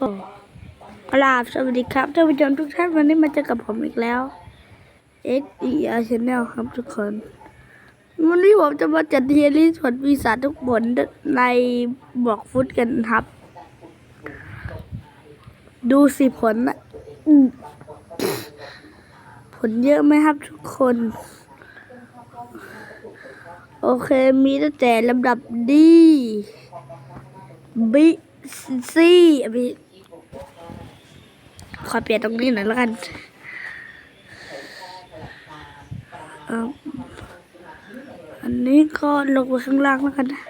โอ้กราบสวัสดีครับท่านผู้ชมทุกท่านวันนี้มาเจอกับผมอีกแล้ว X E R Channel ครับทุกคน วันนี้ผมจะมาจัดเทียร์ลิสต์ผลปีศาจทุกผลในบอกฟุตกันครับ ดูสิผลนะผลเยอะไหมครับทุกคน โอเคมีตั้งแต่ลำดับดีบีซีบี ขอเปลี่ยนตรงนี้หน่อยแล้วกันอันนี้ก็ลงไปข้างล่างแล้วกันนะ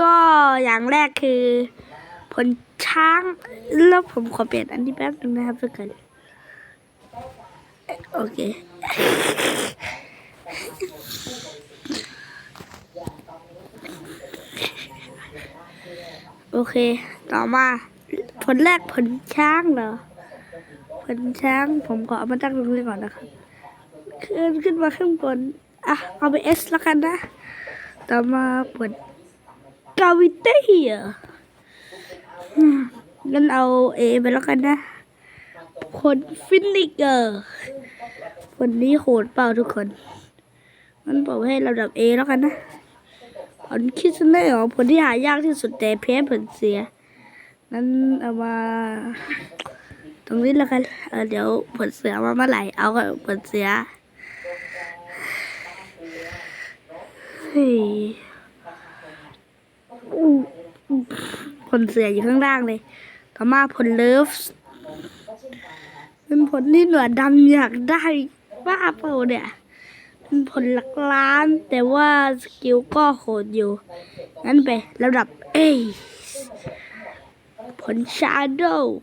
ก็อย่างแรกคือผลช้าง แล้วผมขอเปลี่ยนอันนี้แป๊บนึงนะครับทุกคนโอเค อเค ต่อมา ผลแรกผลช้างเหรอ ผลช้างผมขอเอามาตั้งตรงนี้ก่อนนะครับขึ้นขึ้นมาข้างบนอะ เอาไปเอสแล้วกันนะ ต่อมาผลกาวิตี้เหรออืมงั้นเอาเอไปแล้วกันนะ ผลฟินิกเกอร์ผลนี้โหดเปล่าทุกคนงั้นผมให้ระดับเอแล้วกันนะ ผลคิดเสนอขอผลที่หายากที่สุดแต่แพ้ผลเสีย นั้นเอามา ตรงนี้แล้วกันเเดี๋ยวผลเสียมาเมื่อไหร่เอากับผลเสียผลเสียอยู่ข้างล่างเลยต่อมาผลเลิฟเป็นผลที่หนวดดำอยากได้บ้าเปล่าเนี่ย ผลหลักล้าน แต่ว่าสกิลก็โหดอยู่ งั้นไประดับเอผลชาโดว์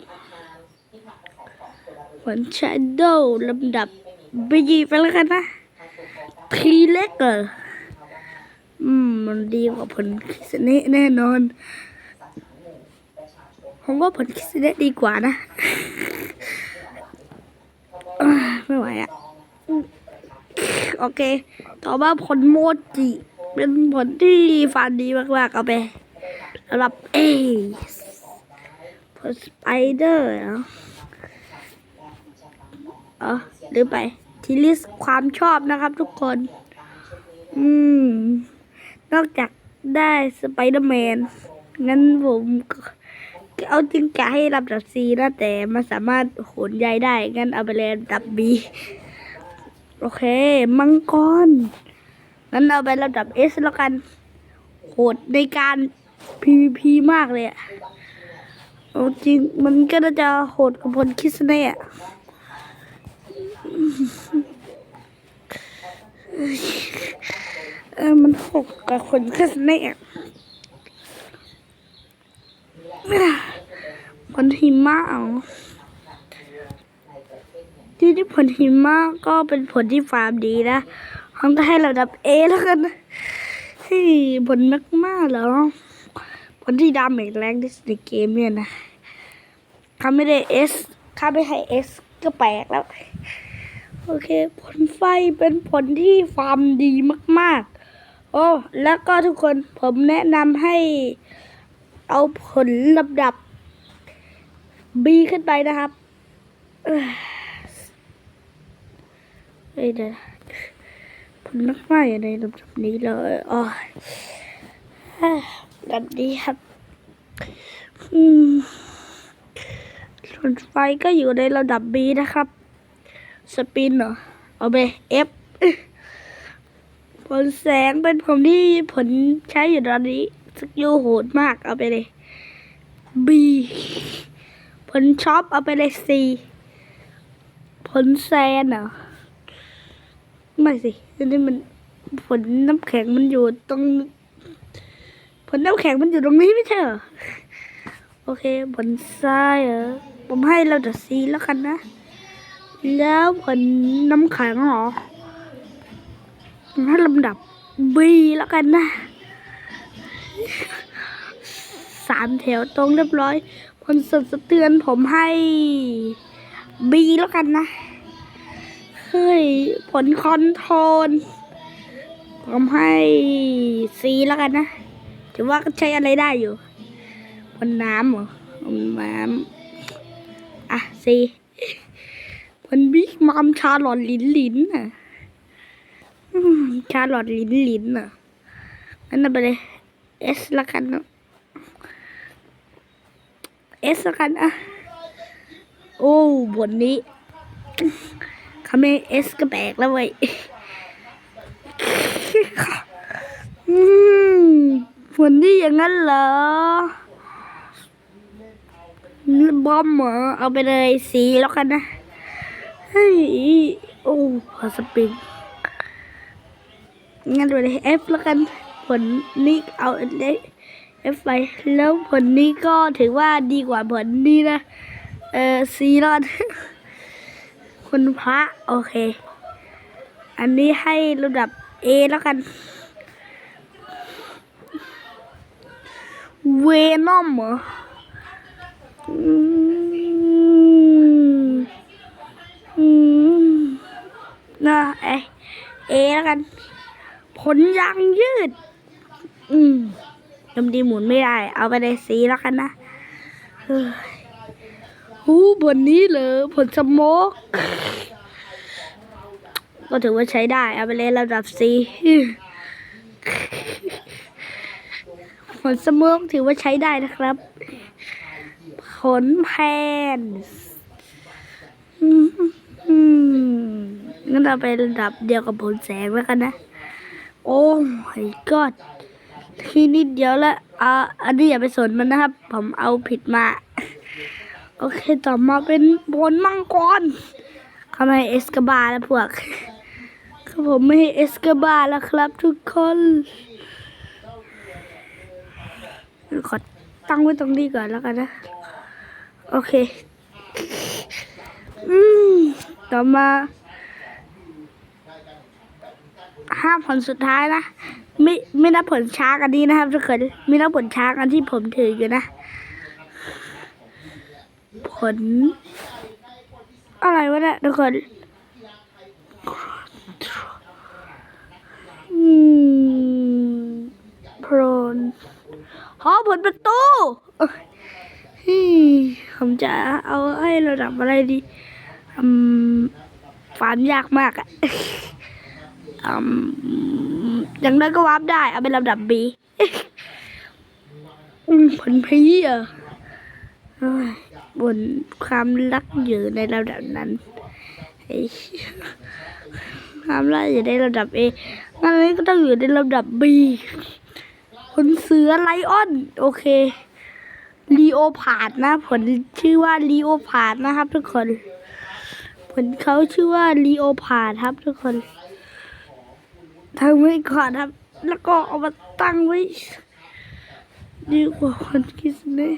ผลชาโดว์ลำดับบีไปแล้วกันนะทีเล็กเหรออืม มันดีกว่าผลคิสเนะแน่นอน ผมว่าผลคิสเนะดีกว่านะ ไม่ไหวอะ โอเค ต่อมาผลโมจิ เป็นผลที่ฟันดีมากๆ เอาไปสำหรับเอผลสไปเดอร์เหรอเออลืมไป ทีลิสความชอบนะครับทุกคน อืม นอกจากได้สไปเดอร์แมน งั้นผมเอาจริงกะให้ลำดับ C นะแต่มันสามารถโหนใยได้ งั้นเอาไปเลยลำดับ B โอเค มังกรงั้นเอาไประดับ S แล้วกัน โหดในการ PVP มากเลยอะจริงมันก็น่าจะโหดกับพลคิสเน่อะเออมันโหดกับคนคิสเน่อะผลหิมะเอา ที่ที่ผลหิมะก็เป็นผลที่ฟาร์มดีนะเขาก็ให้ระดับ A แล้วกันนะเฮ้ยผลมากมากๆเหรอผลที่ดาเมจแรงที่สุดในเกมเนี่ยนะถ้าไม่ได้ S ถ้าไม่ให้ S ก็แปลกแล้ว โอเค ผลไฟเป็นผลที่ฟาร์มดีมาก ๆ โอ้ แล้วก็ทุกคนผมแนะนำให้เอาผลลำดับ B ขึ้นไปนะครับ เอ้ยเฮ้ยเดี๋ยวนผลนักไม่ในลำดับนี้เลยอ๋อแบบนี้ครับอืมผลไฟก็อยู่ในระดับ B นะครับ สปินเหรอ เอาไป F ผลแสงเป็นผมที่ผลใช้อยู่ตอนนี้สกิลโหดมากเอาไปเลย B ผลช็อปเอาไปเลย C ผลแซนเหรอ ไม่สิอันนี้มันผลน้ำแข็งมันอยู่ตรงผลน้ำแข็งมันอยู่ตรงนี้ไม่ใช่เหรอ โอเคผลทรายเหรอ ผมให้เราจะ C แล้วกันนะ แล้วผลน้ำแข็งเหรอให้ลำดับ B แล้วกันนะ สามแถวตรงเรียบร้อยผลสั่นสะเตือนผมให้ B แล้วกันนะ ยผลคอนโทรลผมให้ C แล้วกันนะถือว่าใช้อะไรได้อยู่บนน้ำเหรอบนน้ำอะสี่บนบิ๊กมัมชาลอตลินลินน่ะชาลอตลินลินน่ะงั้นไปเลยเอสละกันเนอะเอสละกันอะโอ้บนนี้ำนี้เอสก็แปลกแล้วเว้ยอืมบนนี้อย่างนั้นเหรอบอมเหรอเอาไปเลยสีแล้วกันนะเฮ้ยโอ้พอสปริงงั้นไปเลย F แล้วกันผลนี้เอาได้ F ไปแล้วผลนี้ก็ถือว่าดีกว่าผลนี้นะ เออ C รอด คุณพระ โอเค อันนี้ให้ระดับ A แล้วกัน เวนอมเหรอมอืมนะเอเอแล้วกัน ผลยางยืด อืมยมดีหมุนไม่ได้ เอาไปเลยสีแล้วกันนะเฮ้ยหูบนนี้เลยผลสโมก ก็ถือว่าใช้ได้ เอาไปเลยระดับสีผลสโมกถือว่าใช้ได้นะครับ ผลแพนงั้นเราไประดับเดียวกับผลแสงแล้วกันนะ โอ้ my god ทีนิดเดียวละอ่าอันนี้อย่าไปสนมันนะครับ ผมเอาผิดมา โอเค ต่อมาเป็นผลมังกรเขาไมเอสกาบาแล้วพวก ครับผมไม่ให้เอสกาบาแล้วครับทุกคนขอตั้งไว้ตรงนี้ก่อนแล้วกันนะ โอเค อืม ต่อมาห้าผลสุดท้ายนะ ไม่ไม่นับผลช้ากันนี้นะครับทุกคนไม่นับผลช้ากันที่ผมถืออยู่นะ ผล อะไรวะเนี่ยทุกคนอืมโพรนหอผลประตูฮึ่ผมจะเอาให้ระดับอะไรดีอืมฝันยากมากอะอืมอย่างนั้นก็วาร์ปได้ เอาเป็นลำดับบีอืมผลพีอะเอ้ยบนความรักอยู่ในระดับนั้นความรักอยู่ในระดับเองานนี้ก็ต้องอยู่ในระดับบีผลเสือไลออน โอเคลีโอพาดนะ ผลชื่อว่าลีโอพาดนะครับทุกคน ผลเขาชื่อว่าลีโอพาดครับทุกคนทำไว้ก่อนครับ แล้วก็เอามาตั้งไว้ดีกว่าผลคิสเน่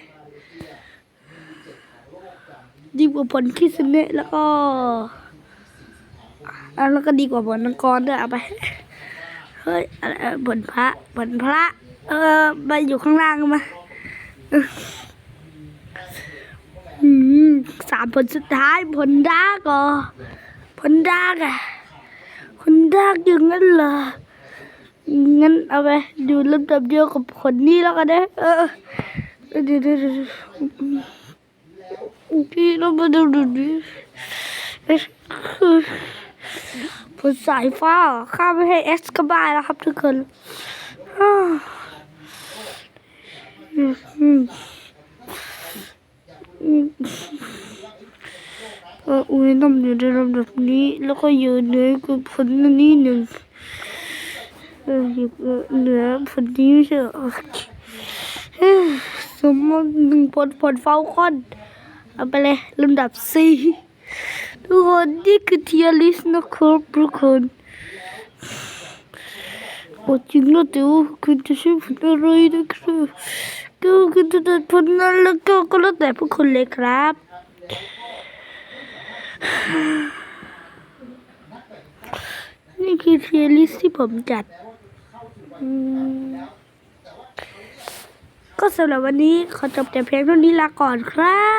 ดีกว่าผลคิสเน่แล้วก็แล้วก็ดีกว่าผลนังกรด้วยเอาไป เฮ้ยอะไรเอ่อผลพระผลพระ เออมาอยู่ข้างล่างมาสามผลสุดท้ายผลดากอะผลดากอะคนดากอย่างนั้นเหรองั้นเอาไปดูลำดับเดียวกับคนนี้แล้วกันนะเออเดี๋ยวเดี๋ยวเดี๋ยวเรามาดูดูดิ เอ๊ะคือผลสายฟ้าข้าไม่ให้เอสกบายแล้วครับทุกคนอ้าวอืมอืมอือออุ้ยน้ำอยู่ในลำดับนี้ แล้วก็อยู่เหนือกับผลอันนี้หนึ่งออยู่เหนือผลนี้ไม่ใช่เหรอโอเคเอ้ยสมมติหนึ่งผลผลเฝ้าคอนเอาไปเลยลำดับสี่ ทุกคนนี่คือเทียลิสนะครับทุกคนโอ้จริงแล้วเดี๋ยวคุณจะช่วยผลอะไรนะครับก็คุณจะได้ผลนั้นแล้วก็ก็แล้วแต่พวกคุณเลยครับนี่คือเทียลิสที่ผมจัด ก็สำหรับวันนี้ขอจบแต่เพียงเท่านี้ลาก่อนครับ